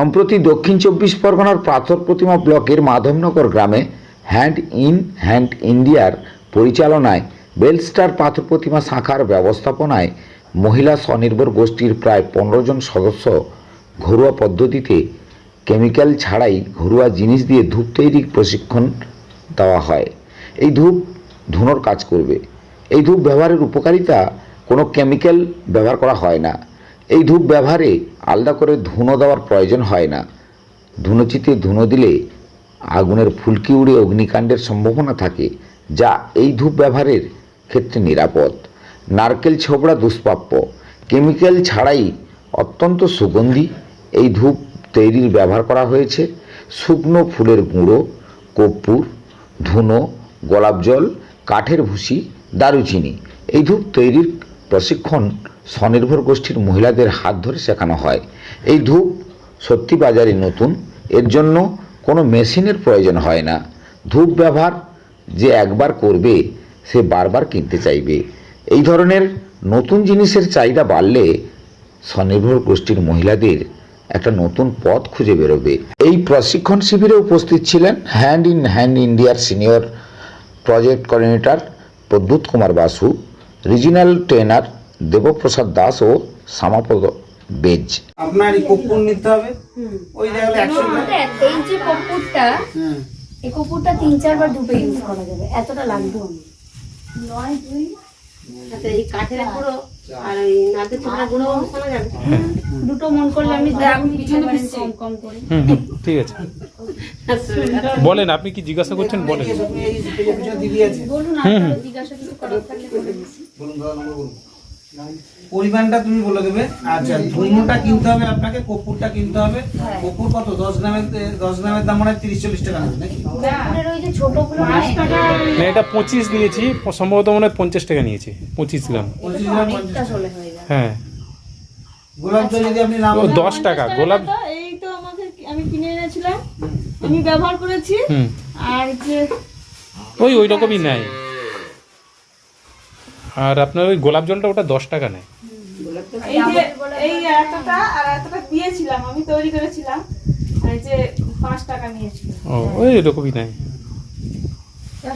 সম্প্রতি দক্ষিণ চব্বিশ পরগনার পাথর প্রতিমা ব্লকের মাধবনগর গ্রামে হ্যান্ড ইন, হ্যান্ড ইন্ডিয়ার পরিচালনায় বেলস্টার পাথর প্রতিমা শাখার ব্যবস্থাপনায় মহিলা স্বনির্ভর গোষ্ঠীর প্রায় পনেরো জন সদস্য ঘরোয়া পদ্ধতিতে কেমিক্যাল ছাড়াই ঘরোয়া জিনিস দিয়ে ধূপ তৈরির প্রশিক্ষণ দেওয়া হয়। এই ধূপ ধুনোর কাজ করবে। এই ধূপ ব্যবহারের উপকারিতা কোনো কেমিক্যাল ব্যবহার করা হয় না। এই ধূপ ব্যবহারে আলাদা করে ধুনো দেওয়ার প্রয়োজন হয় না। ধুনোচিতে ধুনো দিলে আগুনের ফুলকি উড়ে অগ্নিকাণ্ডের সম্ভাবনা থাকে, যা এই ধূপ ব্যবহারের ক্ষেত্রে নিরাপদ। নারকেল, ছোবড়া, দুষ্প্রাপ্য, কেমিক্যাল ছাড়াই অত্যন্ত সুগন্ধি এই ধূপ তৈরির ব্যবহার করা হয়েছে। শুকনো ফুলের গুঁড়ো, কর্পূর, ধুনো, গোলাপ জল, কাঠের ভুসি, দারুচিনি এই ধূপ তৈরির প্রশিক্ষণ স্বনির্ভর গোষ্ঠীর মহিলাদের হাত ধরে শেখানো হয়। এই ধূপ সত্যি বাজারে নতুন, এর জন্য কোনো মেশিনের প্রয়োজন হয় না। ধূপ ব্যবহার যে একবার করবে, সে বারবার কিনতে চাইবে। এই ধরনের নতুন জিনিসের চাহিদা বাড়লে স্বনির্ভর গোষ্ঠীর মহিলাদের একটা নতুন পথ খুঁজে বেরোবে। এই প্রশিক্ষণ শিবিরে উপস্থিত ছিলেন হ্যান্ড ইন হ্যান্ড ইন্ডিয়ার senior project coordinator Pradyut Kumar Basu, regional trainer Debprasad Das ও শ্যামাপদ বেজ। আপনার এই কর্পূর নিতে হবে। ওই জায়গায় একশো এই যে এই তিন চারবার ধুপে ইউজ করা যাবে। এতটা লাগবে। নয় দুই। আচ্ছা, এই কাঠের গুঁড়ো আর ওই নারকেল ছোবড়া গুঁড়ো শোনা যাবে? দুটো মন করলে আমি কম কম করে। ঠিক আছে। বলেন আপনি কি জিজ্ঞাসা করছেন? বলেন। জিজ্ঞাসা কিছু করার থাকলে করে দিচ্ছি পরিমাণটা তুমি বলে দেবে। আচ্ছা ধুনোটা কিনতে হবে আপনাকে কপুরটা কিনতে হবে। কপুর কত? দশ গ্রামের দশ গ্রামের দাম মনে হয় তিরিশ চল্লিশ টাকা নাকি? না এটা পঁচিশ নিয়েছি সম্ভবত মনে হয় পঞ্চাশ টাকা নিয়েছি পঁচিশ গ্রাম। পঁচিশ গ্রাম হয়ে হ্যাঁ। গোলাপ জল যদি আপনি নাম দশ টাকা গোলাপ এই তো আমাকে আমি কিনে এনেছিলাম। আমি ব্যবহার করেছি। আর যে ওই ওই রকমই নেয়। আর আপনার ওই গোলাপ জলটা ওটা দশ টাকা নেয়। এই যে এতটা আর এতটা দিয়েছিলাম আমি তৈরি করেছিলাম এই যে পাঁচ টাকা নিয়েছিল ও ওই নেয়।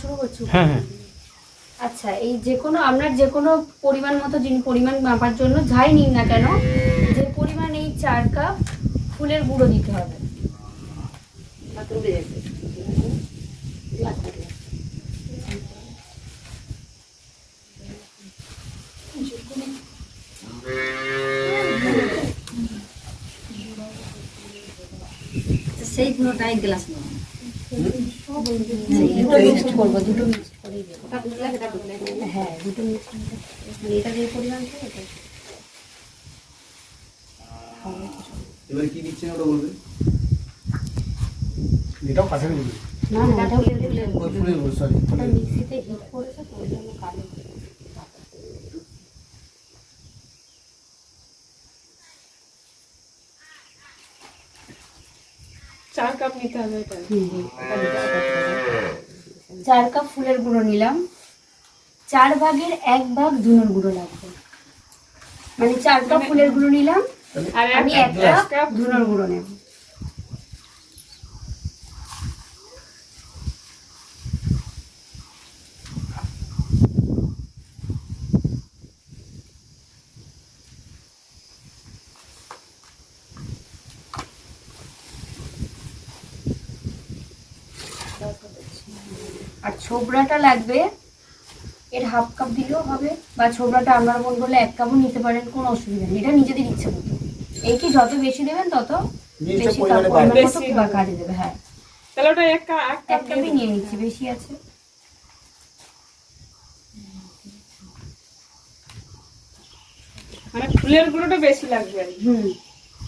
শুরু করছি? হ্যাঁ হ্যাঁ। আচ্ছা এই যে কোনো আপনার যে কোনো পরিমাণ মতো যিনি পরিমাণ মাপার জন্য যাই নিন না কেন যে পরিমাণ এই চার কাপ ফুলের গুঁড়ো দিতে হবে হাতে উড়ে যাবে সেই এক গ্লাস নেব। মিক্সড করব দুটো মিক্সড করেই দেবো। ওটা হ্যাঁ দুটো মিক্সড মানে এটা যে পরিমাণ থাকে এবারে কি দিচ্ছেন ওটা বলবেন এটাও কাছে না না এটা। ফুলের সরি ওটা মিক্সিতে হিট করেছে তো ওই জন্য কালো। চার কাপ নিতে হবে এটা। চার কাপ ফুলের গুঁড়ো নিলাম। চার ভাগের এক ভাগ ধুনোর গুঁড়ো লাগবে। মানে চার কাপ ফুলের গুঁড়ো নিলাম। আর আমি এক এক কাপ ধুনোর গুঁড়ো নেব আর ছোবড়াটা লাগবে এর হাফ কাপ দিলেও হবে বা ছোবড়াটা আপনার মন করলে এক কাপও নিতে পারেন কোনো অসুবিধা নেই। এটা নিজেদের ইচ্ছে মতো। এই কি যত বেশি দেবেন তত বেশি কাপ বা। কাজে দেবে হ্যাঁ। তাহলে ওটা এক কাপ এক এক কাপই নিয়ে নিচ্ছি বেশি আছে। মানে ফুলের গুঁড়োটা বেশি লাগবে আর কি। হুম।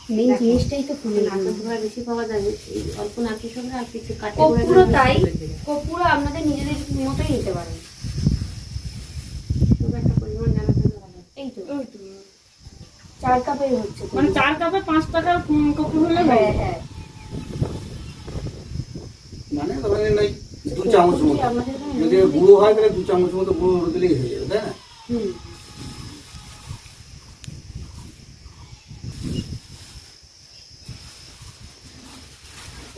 মেন জিনিসটাই তো ফুলের নারকেল গুঁড়ো। ছোবড়া বেশি পাওয়া যাবে এই অল্প নারকেল ছোবড়া আর কিছু কাঠের কর্পূরও তাই। কর্পূরও আপনাদের নিজেদের মতোই নিতে পারেন খুব একটা পরিমাণ জানা থাকলে ভালো। এই তো। ওই চার কাপের হচ্ছে মানে চার কাপে পাঁচ টাকা কপুর হলে হ্যাঁ হ্যাঁ। মানে ধরেন দু চামচ মতো। যদি গুঁড়ো হয় তাহলে দু চামচ মতো গুঁড়ো দিলেই হয়ে যাবে তাই না? হুম।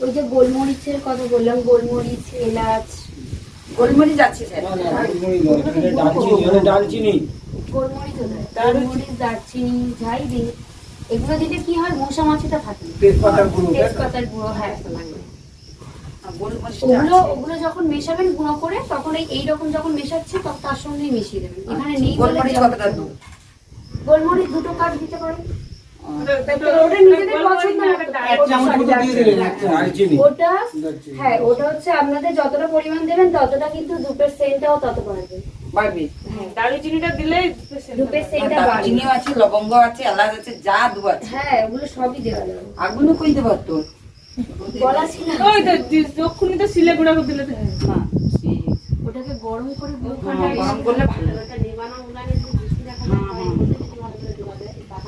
ওই যে গোলমরিচের কথা বললাম গোলমরিচ এলাচ। গোলমরিচ আছে ডালচিনি গোলমরিচ গোলমরিচ দারচিনি যাই দিই এগুলো দিলে কি হয়? মশা মাছিটা থাকে। তেজপাতার গুঁড়ো তেজপাতার গুঁড়ো হ্যাঁ। গোলমরিচটা ওগুলো ওগুলো যখন মেশাবেন গুঁড়ো করে তখন এই এইরকম যখন মেশাচ্ছে তখন তার সঙ্গেই মিশিয়ে দেবেন। এখানে নেই বলে গোলমরিচ কতটা। গোলমরিচ দুটো কাপ দিতে পারেন। হ্যাঁ ওটা হচ্ছে আপনাদের যতটা পরিমাণ দেবেন ততটা কিন্তু ধূপের সেন্টটাও তত বাড়বে। বাড়বে হ্যাঁ। দারুচিনিটা সেন্টটা আছে লবঙ্গ আছে এলাচ আছে যা দেবো আছে। হ্যাঁ ওগুলো সবই দেওয়া যাবে। আগুনও কই দেবো তোর বলা ছিল ওই তো যখনই তো সিলে গুঁড়া করে দিলে হ্যাঁ। ওটাকে গরম করে হ্যাঁ, করে গরম করলে ভালো। ওটা নির্মাণ উনানে যদি বৃষ্টি দেখা না হয়, ওটা যদি ভালো করে দেওয়া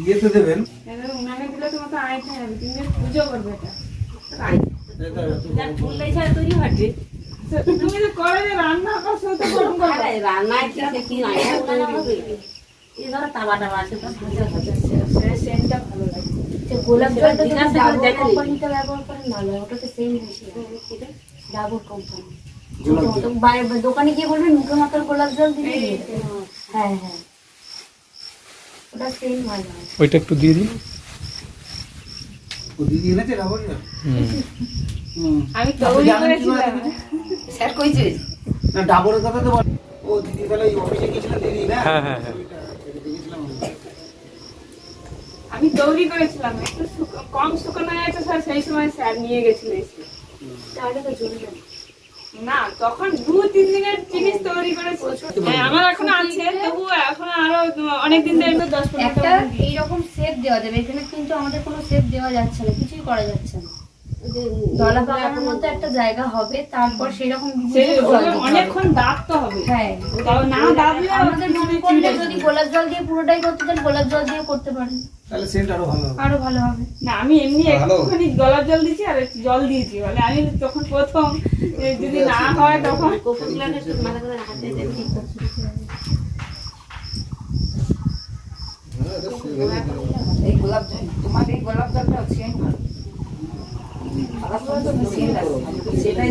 ইয়েতে দেবেন? উনানে দিলে তোমার তো আইতে হবে তুমি পুজো করবে এটা। ফুললে ছাড়া তৈরি হচ্ছে তো করে রান্না করছ তো গরম করবে আরে কি সে কি নাই উনানে হবে। এই ধরো তাওয়া টাওয়া আছে তো ভাজা ভাজা সেন্টটা ভালো লাগে। গোলাপ জলটা যদি ডাবর কোম্পানিটা ব্যবহার করেন ভালো হয় ওটাতে সেম বেশি ডাবর কোম্পানি দোকানে গিয়ে বলবেন মুখে মাথার গোলাপ জল দেবে। হ্যাঁ ওটা হয়। ওইটা একটু দিয়ে দিন। আমি করেছিলাম হ্যাঁ হ্যাঁ হ্যাঁ আমি। আমি করেছিলাম একটু কম শুকানো হয়েছে স্যার সেই সময় স্যার নিয়ে গেছিল এসে। তাহলে তো না তখন দু তিন দিনের জিনিস তৈরি হ্যাঁ আমার এখন আছে তবু এখন আরও অনেক দিন ধরে দশ একটা এইরকম সেপ দেওয়া যাবে এখানে কিন্তু আমাদের কোনো সেপ দেওয়া যাচ্ছে না কিছুই করা যাচ্ছে না। দলা পাকানোর মতো একটা জায়গা হবে তারপর সেরকম। অনেকক্ষণ হবে। হ্যাঁ। না আমাদের মনে করলে যদি গোলাপ জল দিয়ে পুরোটাই করতে চান গোলাপ জল দিয়ে করতে পারেন। তাহলে সেন্ট আরও ভালো হবে। আরও ভালো হবে। না আমি এমনি একটুখানি গলার জল দিয়েছি আর একটু জল দিয়েছি বলে আমি তখন প্রথম যদি না হয় তখন মাথা করে হাতে এই গোলাপ জল তোমার এই গোলাপ জলটা ভালো সেন্ট আছে সেটাই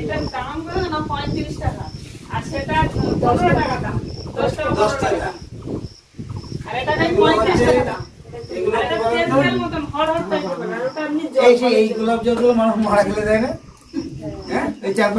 এটার দাম না পঁয়ত্রিশ টাকা। আর সেটা দশ টাকা। দাম দশ টাকা। এই সেই এই গোলাপ জলগুলো মানুষ মারা গেলে দেয় না? হ্যাঁ? এই চার